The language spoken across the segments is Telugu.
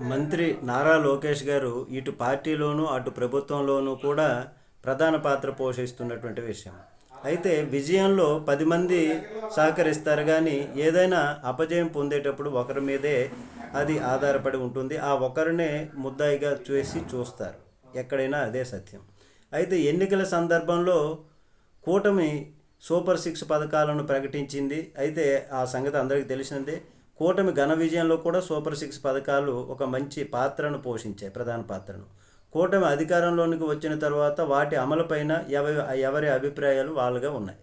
మంత్రి నారా లోకేష్ గారు ఇటు పార్టీలోనూ అటు ప్రభుత్వంలోనూ కూడా ప్రధాన పాత్ర పోషిస్తున్నటువంటి విషయం. అయితే విజయంలో పది మంది సహకరిస్తారు కానీ ఏదైనా అపజయం పొందేటప్పుడు ఒకరి మీదే అది ఆధారపడి ఉంటుంది. ఆ ఒకరినే ముద్దాయిగా చూసి చూస్తారు. ఎక్కడైనా అదే సత్యం. అయితే ఎన్నికల సందర్భంలో కూటమి సూపర్ సిక్స్ పథకాలను ప్రకటించింది. అయితే ఆ సంగతి అందరికీ తెలిసినదే కూటమి ఘన విజయంలో కూడా సూపర్ సిక్స్ పథకాలు ఒక మంచి పాత్రను పోషించాయి ప్రధాన పాత్రను. కూటమి అధికారంలోనికి వచ్చిన తర్వాత వాటి అమలుపైన ఎవరి ఎవరి అభిప్రాయాలు వాళ్ళుగా ఉన్నాయి.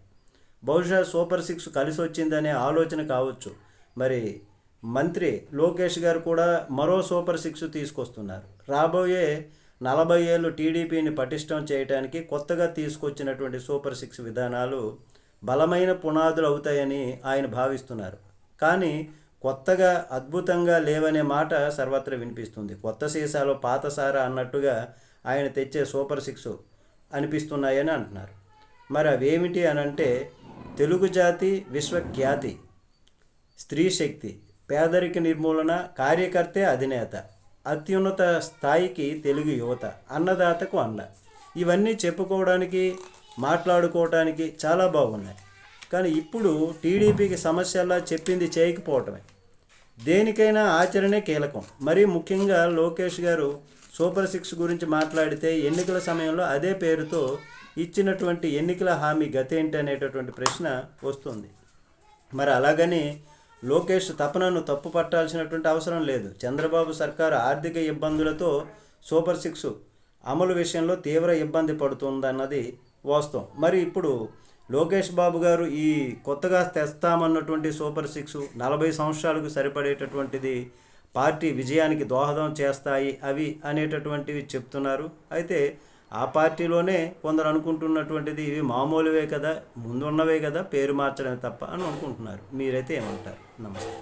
బహుశా సూపర్ సిక్స్ కలిసి వచ్చిందనే ఆలోచన కావచ్చు. మరి మంత్రి లోకేష్ గారు కూడా మరో సూపర్ సిక్స్ తీసుకొస్తున్నారు. రాబోయే నలభై ఏళ్ళు టీడీపీని పటిష్టం చేయడానికి కొత్తగా తీసుకొచ్చినటువంటి సూపర్ సిక్స్ విధానాలు బలమైన పునాదులు అవుతాయని ఆయన భావిస్తున్నారు. కానీ కొత్తగా అద్భుతంగా లేవనే మాట సర్వత్రా వినిపిస్తుంది. కొత్త సీసాలో పాత సారా అన్నట్టుగా ఆయన తెచ్చే సూపర్ సిక్స్ అనిపిస్తున్నాయని అంటున్నారు. మరి అవేమిటి అని అంటే తెలుగు జాతి విశ్వఖ్యాతి స్త్రీ శక్తి పేదరిక నిర్మూలన కార్యకర్తే అధినేత అత్యున్నత స్థాయికి తెలుగు యువత అన్నదాతకు అన్న. ఇవన్నీ చెప్పుకోవడానికి మాట్లాడుకోవడానికి చాలా బాగున్నాయి. కానీ ఇప్పుడు టీడీపీకి సమస్యలా చెప్పింది చేయకపోవటమే. దేనికైనా ఆచరణే కీలకం. మరీ ముఖ్యంగా లోకేష్ గారు సూపర్ సిక్స్ గురించి మాట్లాడితే ఎన్నికల సమయంలో అదే పేరుతో ఇచ్చినటువంటి ఎన్నికల హామీ గతేంటి అనేటటువంటి ప్రశ్న వస్తుంది. మరి అలాగని లోకేష్ తపనను తప్పు పట్టాల్సినటువంటి అవసరం లేదు. చంద్రబాబు సర్కారు ఆర్థిక ఇబ్బందులతో సూపర్ సిక్స్ అమలు విషయంలో తీవ్ర ఇబ్బంది పడుతుందన్నది వాస్తవం. మరి ఇప్పుడు లోకేష్ బాబు గారు ఈ కొత్తగా తెస్తామన్నటువంటి సూపర్ సిక్స్ నలభై సంవత్సరాలకు సరిపడేటటువంటిది పార్టీ విజయానికి దోహదం చేస్తాయి అవి అనేటటువంటివి చెప్తున్నారు. అయితే ఆ పార్టీలోనే కొందరు అనుకుంటున్నటువంటిది ఇవి మామూలువే కదా ముందున్నవే కదా పేరు మార్చడమే తప్ప అని అనుకుంటున్నారు. మీరైతే ఏమంటారు? నమస్తే.